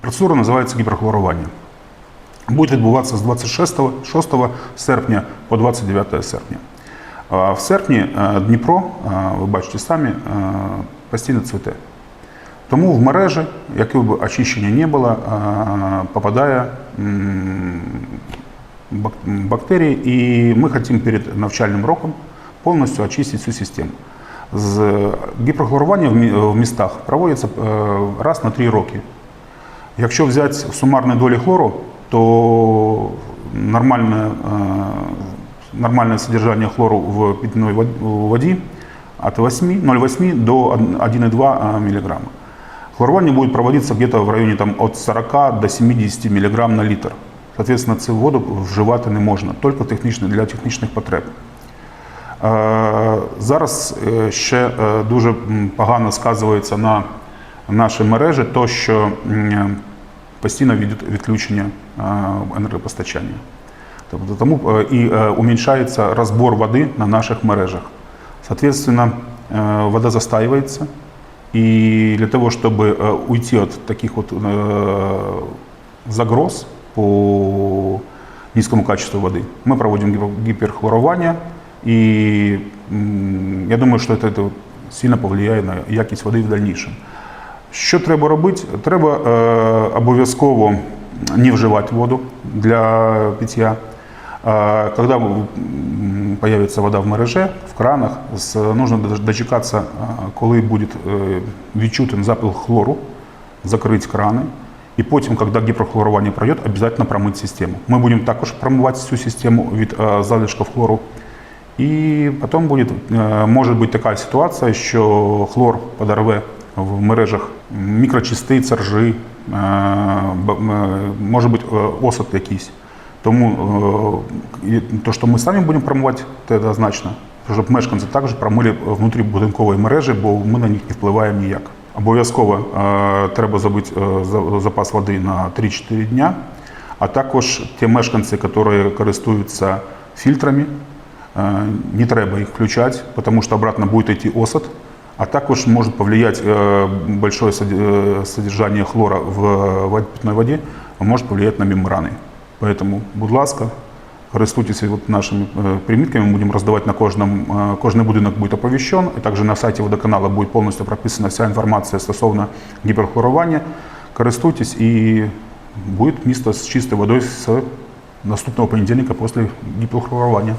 Процедура називається гіперхлорування. Буде відбуватися з 26 серпня по 29 серпня. В серпні е, Дніпро, е, ви бачите самі, е, постійно цвіте. Тому в мережі, якого б очищення не було, попадає бактерії, і ми хочемо перед навчальним роком повністю очистити цю систему. З гіперхлорування в мі- містах проводиться е, раз на три роки. Якщо взяти сумарні долі хлору, то нормальне, е, нормальне содержание хлору в питной воді от 0,8 до 1,2 мг. Хлорування будет проводиться где-то в районе там, от 40 до 70 мг на літр. Соответственно, цю воду вживати не можна, тільки технічно, для технічних потреб. Е, Зараз е, ще е, дуже м, погано сказується на нашій мережі то, що м, постійно від- відключення е, енергопостачання. Тобто тому е, і е, уменьшається розбор води на наших мережах. Соответственно, э, вода застаивается, и для того, чтобы э, уйти от таких вот э, загроз по низкому качеству воды, мы проводим гипо- гиперхлорирование, и я думаю, что это, сильно повлияет на якість води в дальнейшем. Що треба робити? Треба е, обов'язково не вживати воду для пиття. Е, Когда появится вода в мереже, в кранах, с- нужно дочекаться, е, коли буде е, відчутен запах хлору, закрити крани. І потім, коли гіперхлорування пройде, обов'язково промити систему. Ми будемо також промивати цю систему від залишків хлору. І потім буде, е, може бути така ситуація, що хлор подорве в мережах мікрочастиць, ржи, е, м- може бути е, осад якийсь. Тому е, то, що ми самі будемо промивати, це однозначно, щоб мешканці також промили внутрібудинкової мережі, бо ми на них не впливаємо ніяк. Обов'язково е, треба забити е, запас води на 3-4 дня, а також ті мешканці, які користуються фільтрами, Не треба их включать, потому что обратно будет идти осад, а також может повлиять э, большое соди- э, содержание хлора в вод- питной воде, может повлиять на мембраны. Поэтому, будь ласка, користуйтесь вот нашими э, примітками, мы будем раздавать на кожном, э, кожний будинок будет оповещен, и также на сайте водоканала будет полностью прописана вся информация стосовно гіперхлорування. Користуйтесь і буде місто з чистою водою з наступного понедільника після гіперхлорування.